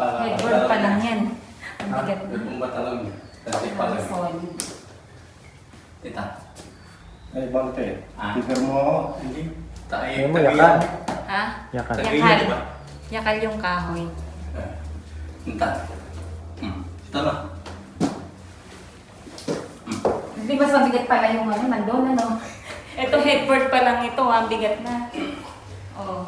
Para- Headboard pa lang yan. Ang Ha? bigat na. lang yun. Kasi pa lang. Solid. Tita. Ay, Bante, Ah. tiper mo ako. Hindi. Tayo. Ayaw mo, yakan. Ha? Yakal. di ba? Yakal yung kahoy. Tita. Hmm. Ito na. Di ba sa bigat pala yung ano, nandun ano? Ito headboard pa lang ito, ang bigat na. Oh.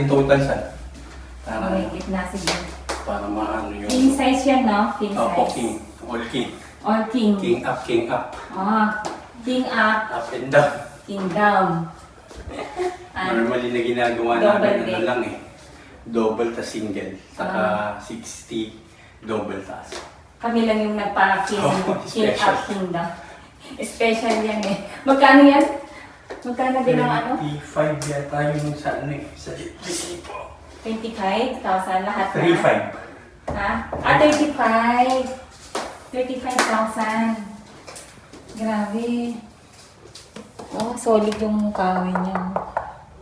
Natin total sa. Para, May gitna sige. para maano yung... King size yan, no? King Opo, size. king. All king. Or king. King up, king up. Ah, king up, Up and down. king down. Ah, Normally na ginagawa Double namin ano lang eh. Double ta single. Saka 60 double taas. kami lang yung nagpa-king, Oh, king special. up, king down. Special yan eh. Magkano yan? Magkano din ang ano? 35 yata yung sa ano eh. Sa resipo. 25,000 lahat na. 35. Ha? Ah, 35. 35,000. Grabe. Oh, solid yung kahoy niya.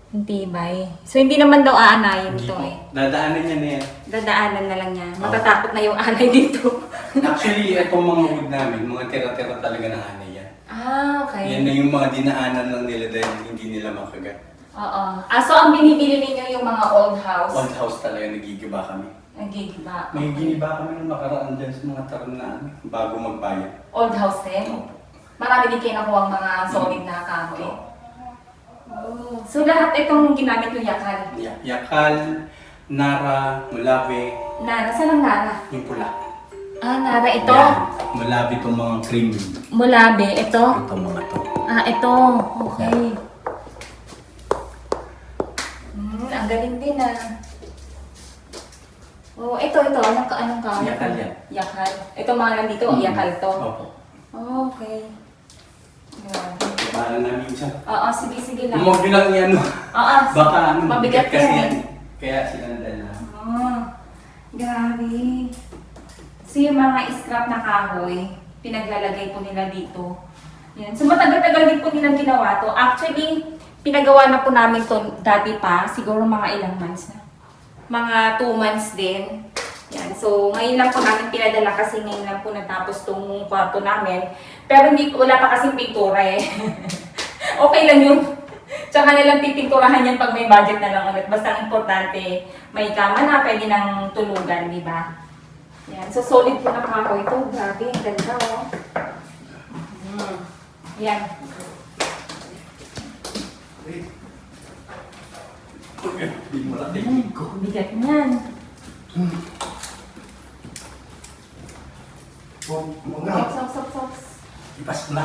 Yung tibay. So, hindi naman daw aanayin Hindi to po. eh. Dadaanan niya na yan. Dadaanan na lang niya. Matatakot na yung anay dito. Actually, itong mga wood namin, mga tira-tira talaga ng hanay. Ah, okay. Yan na yung mga dinaanan lang nila dahil hindi nila makagat. Oo. Ah, so ang binibili ninyo yung mga old house? Old house talaga nagigiba kami. Nagigiba. May giniba kami nung nakaraan dyan sa mga taran na ano, bago magbayad. Old house din? Opo. Marami din kayo nakuha mga solid na kahoy. Oo. Oh. So lahat itong ginamit yung yakal? Ya- Yakal, Nara, Mulave, Nara, saan ang Nara? yung pula. Ah, Nara ito. Yan. Mulave itong mga cream. Mulabe, ito. Ito mga to. Ah, ito. Okay. Hmm, ang galing din ah. Oh, ito, ito. Anong, ka- anong kahoy? Yakal yan. Yakal. Ito mga nandito, yakal to. Opo. Oh, okay. Grabe. Bahala namin siya. Oo, sige, sige lang. Huwag nyo lang yan. Oo, Baka ano, mabigat kasi yan. Kaya sila nadala. Ah, grabe. So yung mga scrap na kahoy, pinaglalagay po nila dito. Yan. So matagal-tagal din po nilang ginawa to. Actually, pinagawa na po namin to dati pa, siguro mga ilang months na. Mga 2 months din. Yan. So ngayon lang po namin pinadala kasi ngayon lang po natapos tong kwarto namin. Pero hindi wala pa kasing pintura eh. okay lang yun. Tsaka nalang pipinturahan yan pag may budget na lang ulit. Basta importante, may kama na, pwede nang tulugan, di ba? Yan. So, solid po na kahoy ito. Grabe, ang ganda, oh. Mm. Yan. Ko. Bigat niyan. Sops, sops, sops, sops. Ipas ko na.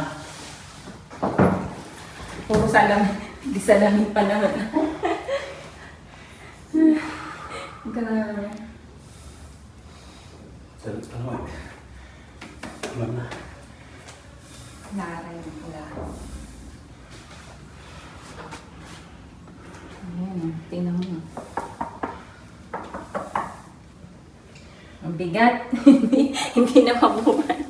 Puro salamin. Di salamin pa naman. Grabe. Salut pa naman. Alam na. Nara yung pula. Ayan, tingnan mo. Ang bigat. hindi, na mabuhan.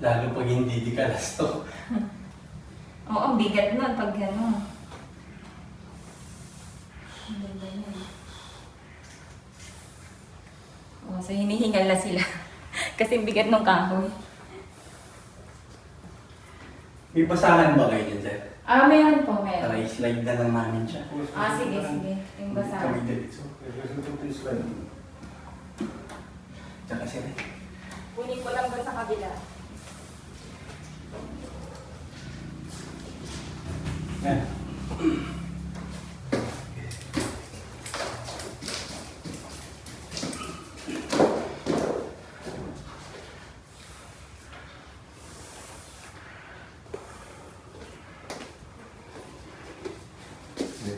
Lalo pag hindi di ka lasto. Oo, ang bigat nun pag ano. Nun. Oo, so hinihingal na sila. Kasi bigat ng kahoy. May basahan ba kayo dyan, sir? Ah, meron po, meron. i-slide na lang namin siya. Ah, sige, sige. Yung basahan. Kami diretso. Tsaka sir, Kunin ko lang doon sa kabila. yan.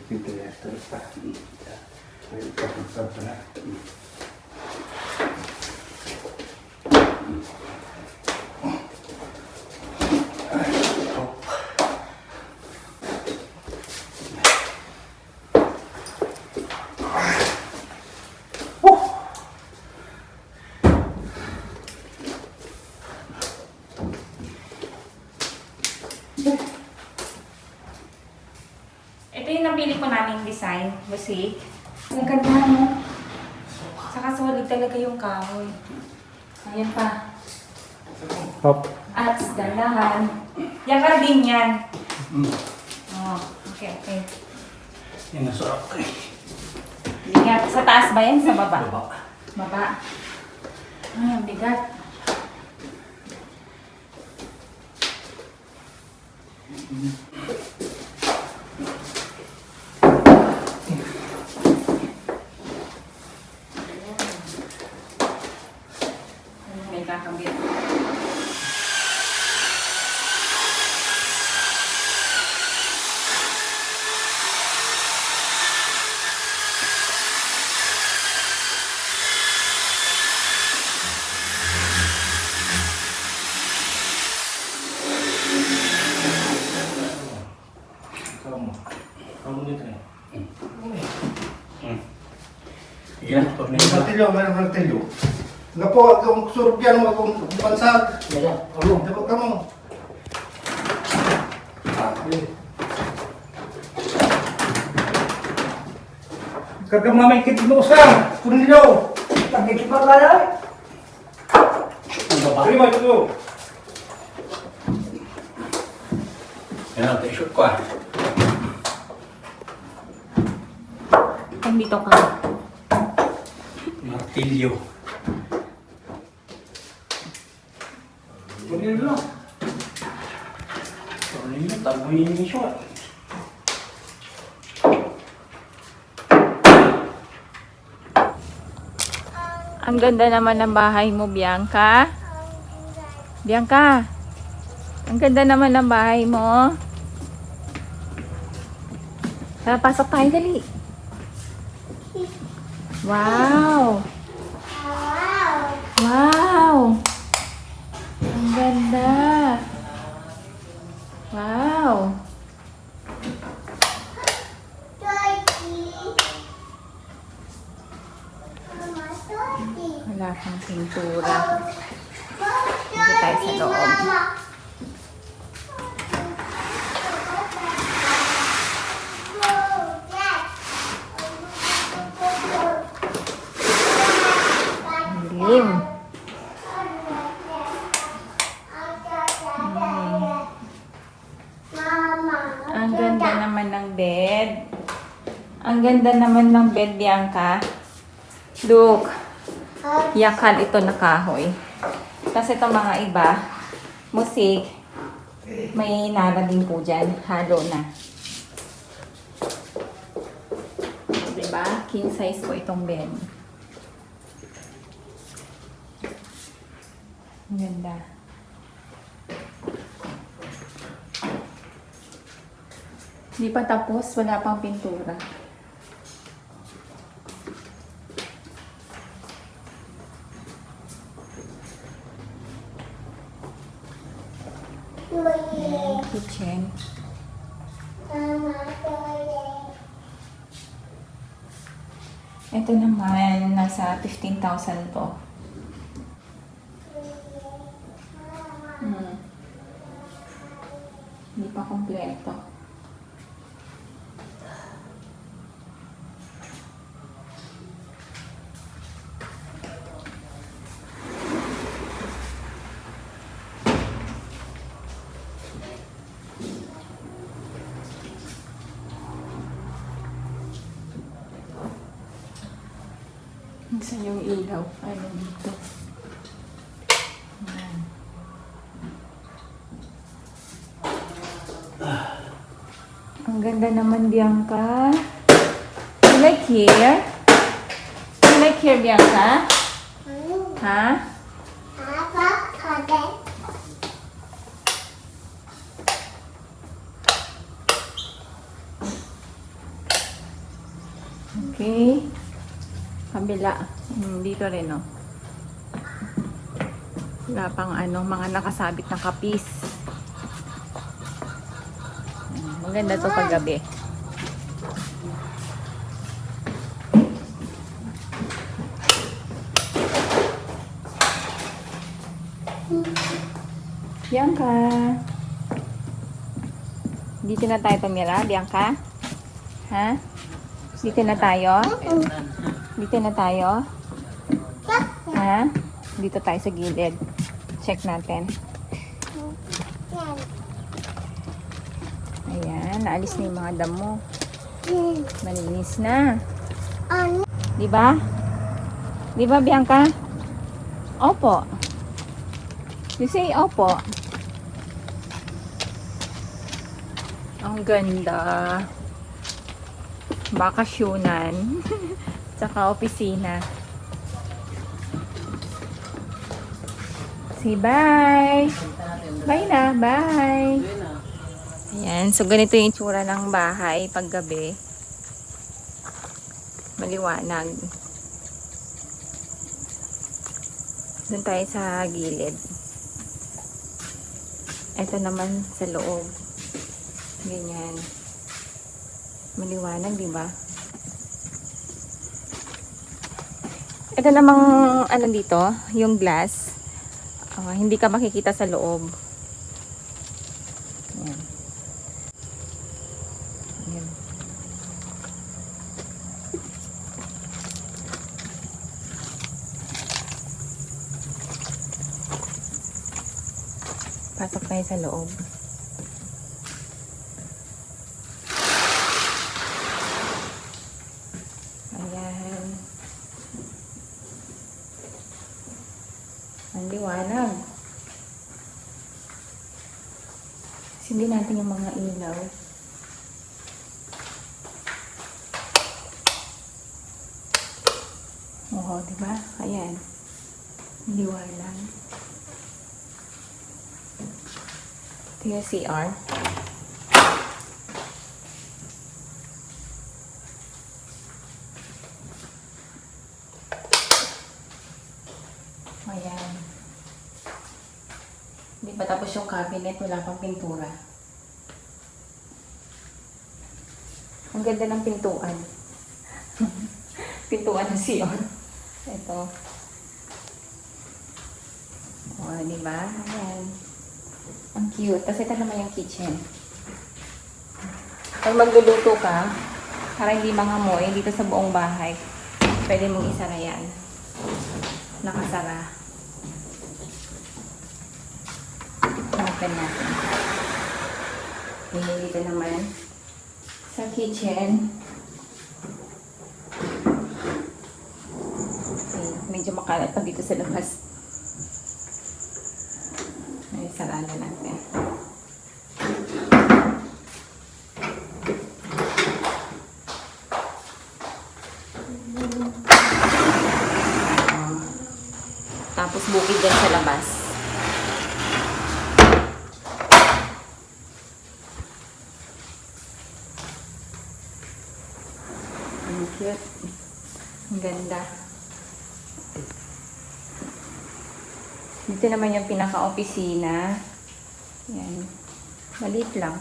Peter Esther pa. May kapag pa na. Design, busik. Ang ganda mo. Saka solid talaga yung kahoy. Ayan pa. Hop. At dalahan. Yakar din yan. Mm. Oh, okay, okay. Yan ang sarap ko eh. Bigat. Sa taas ba yan? Sa baba? Baba. Baba. Ah, bigat. May kakabit. Kamu. Kamu dito eh. Yan, May tornilyo. martilyo, may martilyo. Napo, akong surubyan mo akong bansag. Yan. Alo, dapat kamu. Kagam na may kitlo sa tornilyo. Pagkikipaglalay. Ang baba. Terima ito. Yan ang t-shirt ko ah. Kung dito ka. Martilyo. Tornilyo. Tornilyo, tabuhin yung short. Ang ganda naman ng bahay mo, Bianca. Bianca, ang ganda naman ng bahay mo. Tara, pasok tayo, dali. Wow! Wow! Ang ganda! Wow! Wala kang pintura. Dito tayo sa loob. Ang Dilim. Ang ganda naman ng bed. Ang ganda naman ng bed, Bianca. Look. Yakan ito na kahoy. Kasi ito mga iba, musik, may nala din po dyan. Halo na. Diba? King size po itong bed. Ang ganda. Hindi pa tapos, wala pang pintura. Kitchen. Ito naman, nasa 15,000 to. Hmm. Hindi pa kompleto. Saan yung ilaw? Ano dito? Ayan. Ang ganda naman, Bianca. You like here? You like here, Bianca? Ha? Okay. Kabila. Hmm, dito rin, oh. Wala pang ano, mga nakasabit na kapis. Hmm, Maganda to paggabi. Bianca. Dito na tayo tumira, Bianca. Ha? Dito na tayo? Dito na tayo? Ha? Dito tayo sa gilid. Check natin. Ayan, naalis na yung mga damo. Malinis na. Di ba? Di ba, Bianca? Opo. You say opo. Ang ganda. Bakasyunan. Tsaka opisina. Say bye. Bye na. Bye. Ayan. So, ganito yung itsura ng bahay pag gabi. Maliwanag. Doon tayo sa gilid. Ito naman sa loob. Ganyan. Maliwanag, di ba? Ito namang ano dito, yung glass. Ah, hindi ka makikita sa loob. Ayan. Ayan. Pasok sa loob. Ayan. Ang liwanag. Sindi natin yung mga ilaw. Oo, di ba? Ayan. Liwanag. Ito yung CR. Ayan. Hindi pa tapos yung cabinet, wala pang pintura. Ang ganda ng pintuan. pintuan ng CR. Ito. O, di ba? Ayan. Ang cute. Tapos ito naman yung kitchen. Pag magluluto ka, para hindi mangamoy dito sa buong bahay, pwede mong isara yan. Nakasara. Open natin. Okay, dito naman sa kitchen. Okay, medyo makalat pa dito sa labas. Ay, sarado natin. Tapos bukid dyan sa labas. Ang cute. Ang ganda. Dito naman yung pinaka-opisina. Yan. Maliit lang.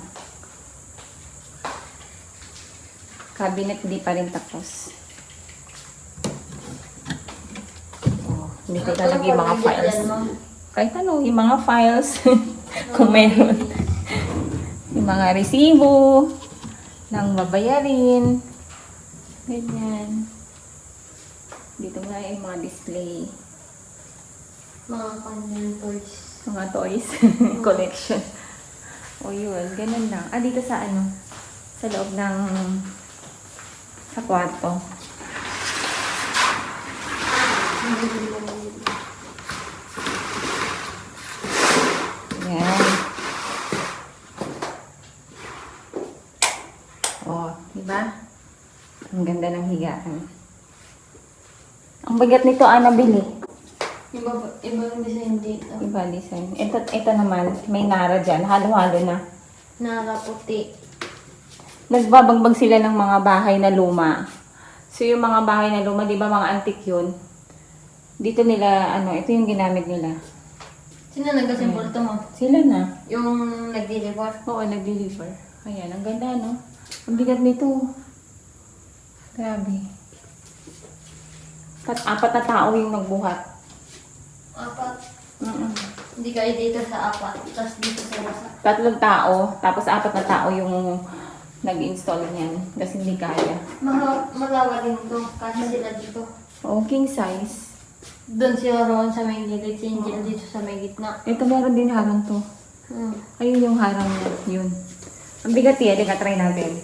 Cabinet hindi pa rin tapos. Oh, dito talaga yung mga files. Kahit ano, yung mga files. kung meron. yung mga resibo ng babayarin. Ganyan. Dito nga yung mga display. Mga toys. Mga toys. Collection. O yun, ganun lang. Ah, dito sa ano? Sa loob ng sa kwarto. Yan. Oh, di ba? Ang ganda ng higaan. Ang bagat nito, ah, nabili. Iba, ibang design dito. Iba design. Ito, ito naman, may nara dyan. Halo-halo na. Nakaputi. Nagbabagbag sila ng mga bahay na luma. So yung mga bahay na luma, di ba mga antik yun? Dito nila, ano, ito yung ginamit nila. Sino nagkasimbol to mo? Sila na. Yung nag-deliver? Oo, nag-deliver. Ayan, ang ganda, no? Ang bigat nito. Grabe. Kat apat na tao yung nagbuhat. Apat. Mm-mm. Hindi kayo dito sa apat. Tapos dito sa basa. Tatlong tao, tapos apat na tao yung nag-install niyan kasi hindi kaya. Maha, malawa din to. Kasi sila dito. Oh, king size. Doon si Ron sa may gilid. Si Angel dito sa may gitna. Ito meron din harang to. Hmm. Ayun yung harang niya. Yun. Ang bigat yan. Halika, try natin.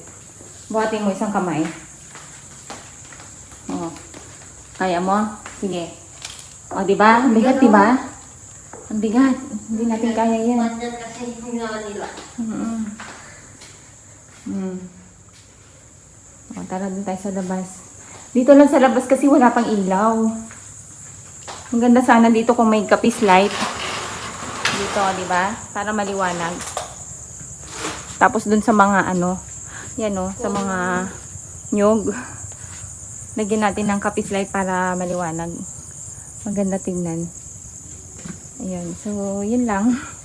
Buhatin mo isang kamay. Oh. Kaya mo? Sige. O, di ba? Ang bigat, di ba? Ang bigat. Hindi natin kaya yan. Mandyan kasi ginawa nila. Mm. Mm. O, tara din tayo sa labas. Dito lang sa labas kasi wala pang ilaw. Ang ganda sana dito kung may kapis light. Dito, di ba? Para maliwanag. Tapos dun sa mga ano, yan o, sa mga nyog. Lagyan natin ng kapis light para maliwanag. Maganda tingnan. Ayan. So, yun lang.